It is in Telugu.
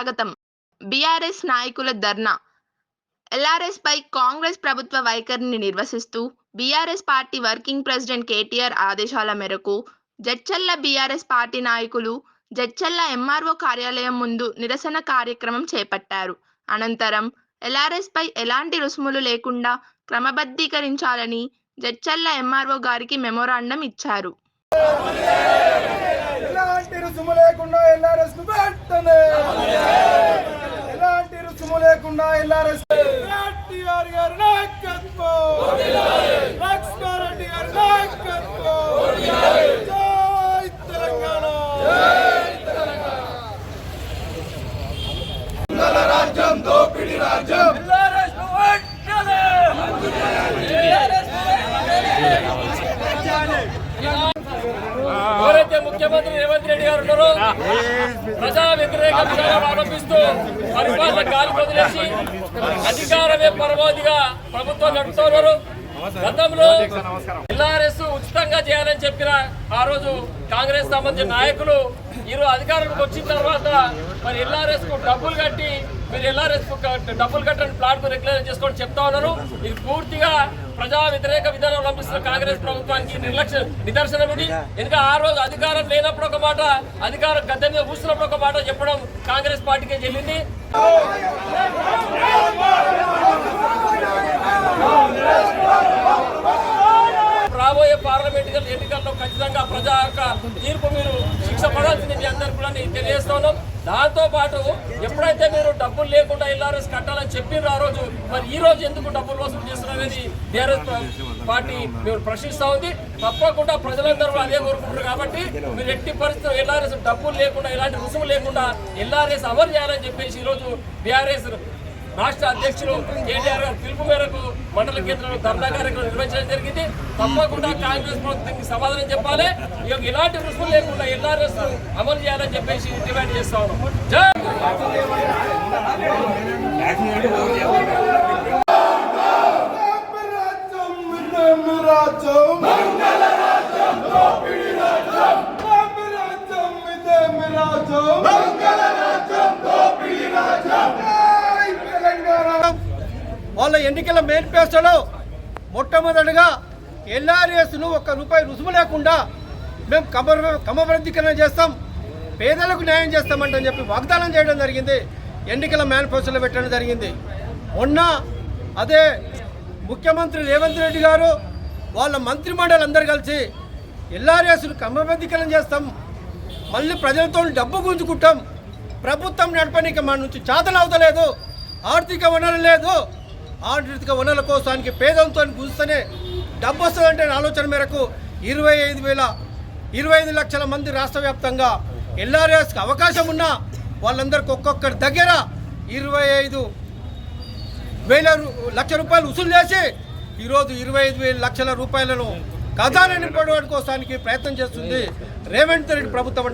స్వాగతం. బీఆర్ఎస్ నాయకుల ధర్నా. ఎల్ఆర్ఎస్ పై కాంగ్రెస్ ప్రభుత్వ వైఖరిని నిర్వసిస్తూ BRS party working president KTR ఆదేశాల మేరకు జడ్చల్ల బీఆర్ఎస్ పార్టీ నాయకులు జడ్చల్ల ఎంఆర్ఓ కార్యాలయం ముందు నిరసన కార్యక్రమం చేపట్టారు. అనంతరం ఎల్ఆర్ఎస్ పై ఎలాంటి రుసుములు లేకుండా క్రమబద్ధీకరించాలని జడ్చల్ల ఎంఆర్ఓ గారికి మెమోరాండం ఇచ్చారు. ఎలాంటి రుసుము లేకుండా ఎల్ఆర్ఎస్కు వెంటనే ఎలాంటి రుసుము లేకుండా ఎల్ఆర్ఎస్ ఎన్టీఆర్ గారి నాయకత్వం లక్ష్మారెడ్డి గారి నాయకత్వం జై తెలంగాణ రాజ్యం దోపిడి రాజ్యం ఎల్ఆర్ఎస్కు వెంటనే ఎవరైతే ముఖ్యమంత్రి రేవంత్ రెడ్డి గారు ఉన్నారో ప్రజా వ్యతిరేక విధానం ఆరోపిస్తూ పరిపాలన గాలి వదిలేసి అధికారమే పరమావధిగా ప్రభుత్వం నడుపుతున్నారు గతంలో ఎల్ఆర్ఎస్ ఉచితంగా చేయాలని చెప్పిన ఆ రోజు కాంగ్రెస్ సంబంధించిన నాయకులు ఈరోజు అధికారంలోకి వచ్చిన తర్వాత మరి ఎల్ఆర్ఎస్కు డబ్బులు కట్టి మీరు ఎల్ఆర్ఎస్ డబ్బులు కట్టని ప్లాట్ రెగ్యులర్ చేసుకోండి చెప్తా ఉన్నారు ఇది పూర్తిగా ప్రజా వ్యతిరేక విధానం అవలంబిస్తున్న కాంగ్రెస్ ప్రభుత్వానికి నిర్లక్ష్య నిదర్శనం ఇది. ఎందుకంటే ఆ రోజు అధికారం లేనప్పుడు ఒక మాట అధికారం గద్దె మీద కూర్చున్నప్పుడు ఒక మాట చెప్పడం కాంగ్రెస్ పార్టీకే చెల్లింది రాబోయే పార్లమెంట్ ఎన్నికల్లో ఖచ్చితంగా ప్రజా యొక్క తీర్పు మీరు శిక్ష పడాల్సింది మీ అందరు కూడా తెలియజేస్తున్నాం దాంతోపాటు ఎప్పుడైతే మీరు డబ్బులు లేకుండా ఎల్ఆర్ఎస్ కట్టాలని చెప్పిన ఆ రోజు మరి ఈ రోజు ఎందుకు డబ్బులు వసూలు చేస్తున్నారనేది టీఆర్ఎస్ పార్టీ మేము ప్రశ్నిస్తా ఉంది. తప్పకుండా ప్రజలందరూ అదే కోరుకుంటారు కాబట్టి మీరు ఎట్టి పరిస్థితుల్లో ఎల్ఆర్ఎస్ డబ్బులు లేకుండా ఎలాంటి రుసుము లేకుండా ఎల్ఆర్ఎస్ అమలు చేయాలని చెప్పేసి ఈరోజు బీఆర్ఎస్ రాష్ట్ర అధ్యక్షులు కేటీఆర్ గారు పిలుపు మేరకు మండల కేంద్రంలో ధర్నా కార్యక్రమం నిర్వహించడం జరిగింది. తప్పకుండా కాంగ్రెస్ ప్రభుత్వానికి సమాధానం చెప్పాలి. ఇక ఇలాంటి రుసుములు లేకుండా ఎల్ఆర్ఎస్ అమలు చేయాలని చెప్పేసి డిమాండ్ చేస్తా ఉన్నాం. జై రాజ్యం ఇదేం రాజ్యం మంగళ రాజ్యం దోపిడి రాజ్యం రాజ్యం ఇదేం రాజ్యం మంగళ రాజ్యం దోపిడి రాజ్యం జై తెలంగాణ వాళ్ళ ఎన్నికల మేనిఫెస్టోలో మొట్టమొదటిగా ఎల్ఆర్ఎస్ను ఒక్క రూపాయి రుసుము లేకుండా మేము కమర క్రమబద్ధీకరణ చేస్తాం పేదలకు న్యాయం చేస్తామంటని చెప్పి వాగ్దానం చేయడం జరిగింది ఎన్నికల మేనిఫెస్టోలో పెట్టడం జరిగింది. మొన్న అదే ముఖ్యమంత్రి రేవంత్ రెడ్డి గారు వాళ్ళ మంత్రిమండలి అందరు కలిసి ఎల్ఆర్ఎస్ను క్రమబద్ధీకరణ చేస్తాం మళ్ళీ ప్రజలతో డబ్బు గుంజుకుంటాం ప్రభుత్వం నడపడానికి మన నుంచి చేతలు అవతలేదు ఆర్థిక వనరు లేదు ఆర్థిక వనరుల కోసానికి పేదంతో గుంజుతూనే డబ్బు వస్తుందంటే ఆలోచన మేరకు ఇరవై ఐదు వేల ఇరవై ఐదు లక్షల మంది రాష్ట్ర వ్యాప్తంగా ఎల్ఆర్ఎస్కి అవకాశం ఉన్నా వాళ్ళందరికీ ఒక్కొక్కరి దగ్గర ఇరవై ఐదు వేల లక్ష రూపాయలు వసూలు చేసి ఈరోజు ఇరవై ఐదు వేల లక్షల రూపాయలను ఖజానా నింపడం కోసానికి ప్రయత్నం చేస్తుంది రేవంత్ రెడ్డి ప్రభుత్వం